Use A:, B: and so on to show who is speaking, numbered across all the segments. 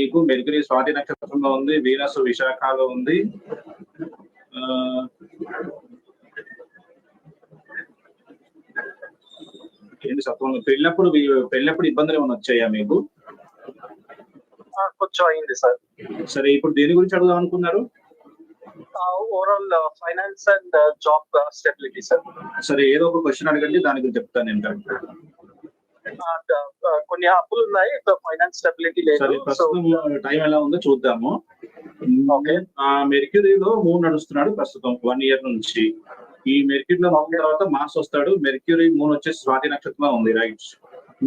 A: మీకు మెరుకురి స్వాతి నక్షత్రంలో ఉంది వీనస్ విశాఖలో ఉంది. ఏంటి సత్వం? పెళ్ళినప్పుడు వీ- పెళ్ళినప్పుడు ఇబ్బందులు ఏమైనా వచ్చాయా మీకు?
B: కొంచెం అయింది సార్.
A: సరే ఇప్పుడు దేని గురించి అడుగుదాం అనుకున్నారు?
B: Overall finance and job stability sir
A: సరే ఏదో ఒక క్వశ్చన్ అడగండి దాని గురించి చెప్తాను నేను.
B: కొన్ని అప్పులు ఉన్నాయి ఫైనాన్స్ స్టెబిలిటీ లేదు.
A: టైం ఎలా ఉందో చూద్దాము.
B: ఓకే.
A: మెర్క్యూరీలో మూన్ నడుస్తున్నాడు ప్రస్తుతం వన్ ఇయర్ నుంచి. ఈ మెర్క్యూరీలో మూన్ తర్వాత మార్స్ వస్తాడు. మెర్క్యూరీ మూన్ వచ్చేసి స్వాతి నక్షత్రంలో ఉంది రైట్.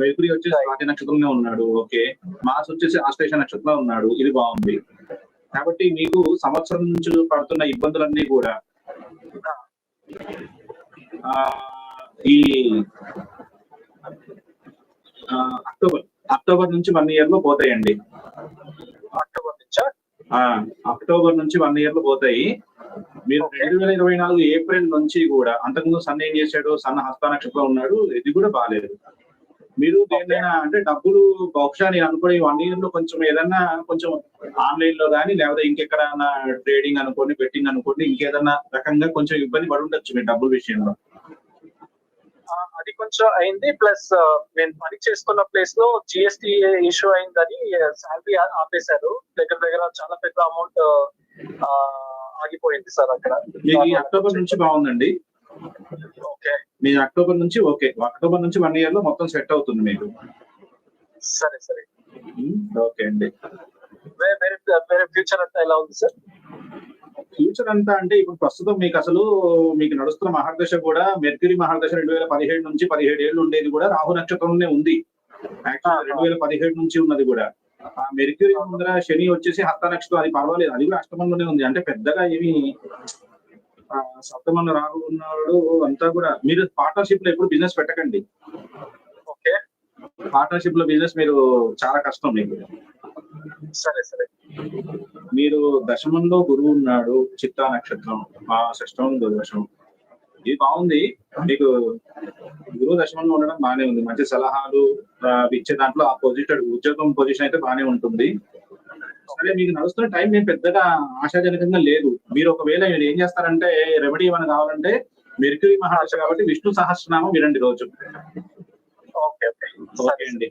A: మెర్క్యూరీ వచ్చేసి స్వాతి నక్షత్రంలో ఉన్నాడు ఓకే. మార్స్ వచ్చేసి ఆశ్లేష నక్షత్రంలో ఉన్నాడు ఇది బాగుంది. కాబట్టి మీకు సంవత్సరం నుంచి పడుతున్న ఇబ్బందులన్నీ కూడా ఈ అక్టోబర్. అక్టోబర్ నుంచి వన్ ఇయర్లో పోతాయండి.
B: అక్టోబర్ నుంచా?
A: ఆ అక్టోబర్ నుంచి వన్ ఇయర్లో పోతాయి. మీరు రెండు వేల ఇరవై నాలుగు ఏప్రిల్ నుంచి కూడా అంతకుముందు సన్ ఏం చేశాడు సన్న హస్త ఉన్నాడు ఇది కూడా బాగాలేదు మీరు దేన్నైనా అంటే డబ్బులు బహుశా నేను అనుకుని వన్ ఇయర్లో కొంచెం ఏదన్నా కొంచెం ఆన్లైన్లో కానీ లేకపోతే ఇంకెక్కడన్నా ట్రేడింగ్ అనుకోండి బెట్టింగ్ అనుకోండి ఇంకేదన్నా రకంగా కొంచెం ఇబ్బంది పడి ఉండొచ్చు మీ డబ్బుల విషయంలో.
B: అది కొంచెం అయింది. ప్లస్ నేను పని చేసుకున్న ప్లేస్లో జిఎస్టి ఇష్యూ అయిందని శాలరీ ఆపేశారు. దగ్గర దగ్గర చాలా పెద్ద అమౌంట్ ఆగిపోయింది సార్ అక్కడ.
A: అక్టోబర్ నుంచి బాగుందండి.
B: ఓకే.
A: మీ అక్టోబర్ నుంచి ఓకే. అక్టోబర్ నుంచి వన్ ఇయర్లో మొత్తం సెట్ అవుతుంది మీకు.
B: సరే సరే.
A: ఓకే అండి.
B: వేరే వేరే ఫ్యూచర్ అంతా ఎలా ఉంది సార్?
A: ఫ్యూచర్ అంతా అంటే ఇప్పుడు ప్రస్తుతం మీకు అసలు మీకు నడుస్తున్న మహాదశ కూడా మెర్క్యూరీ మహాదశ రెండు వేల పదిహేడు నుంచి పదిహేడు ఏళ్ళు ఉండేది కూడా రాహు నక్షత్రంలోనే ఉంది. రెండు వేల పదిహేడు నుంచి ఉన్నది కూడా. ఆ మెర్క్యూరీ ముందర శని వచ్చేసి హస్త నక్షత్రం అది పర్వాలేదు. అది కూడా అష్టమంలోనే ఉంది. అంటే పెద్దగా ఏమి సప్తమంలో రాహు ఉన్నాడు అంతా కూడా. మీరు పార్ట్నర్షిప్లో ఎప్పుడు బిజినెస్ పెట్టకండి.
B: ఓకే.
A: పార్ట్నర్షిప్లో బిజినెస్ మీరు చాలా కష్టం మీకు.
B: సరే సరే.
A: మీరు దశమంలో గురువు ఉన్నాడు చిత్తా నక్షత్రం ఆ షష్టమం దశం ఇది బాగుంది. మీకు గురువు దశమంలో ఉండడం బాగానే ఉంది. మంచి సలహాలు ఇచ్చే దాంట్లో ఆ పొజిషన్ ఉద్యోగం పొజిషన్ అయితే బాగానే ఉంటుంది. సరే మీకు నడుస్తున్న టైం నేను పెద్దగా ఆశాజనకంగా లేదు. మీరు ఒకవేళ మీరు ఏం చేస్తారంటే రెమెడీ ఏమైనా కావాలంటే మెర్క్యూరీ మహాదశ కాబట్టి విష్ణు సహస్రనామం వినండి రోజు.
B: Okay okay.
A: ఓకే అండి.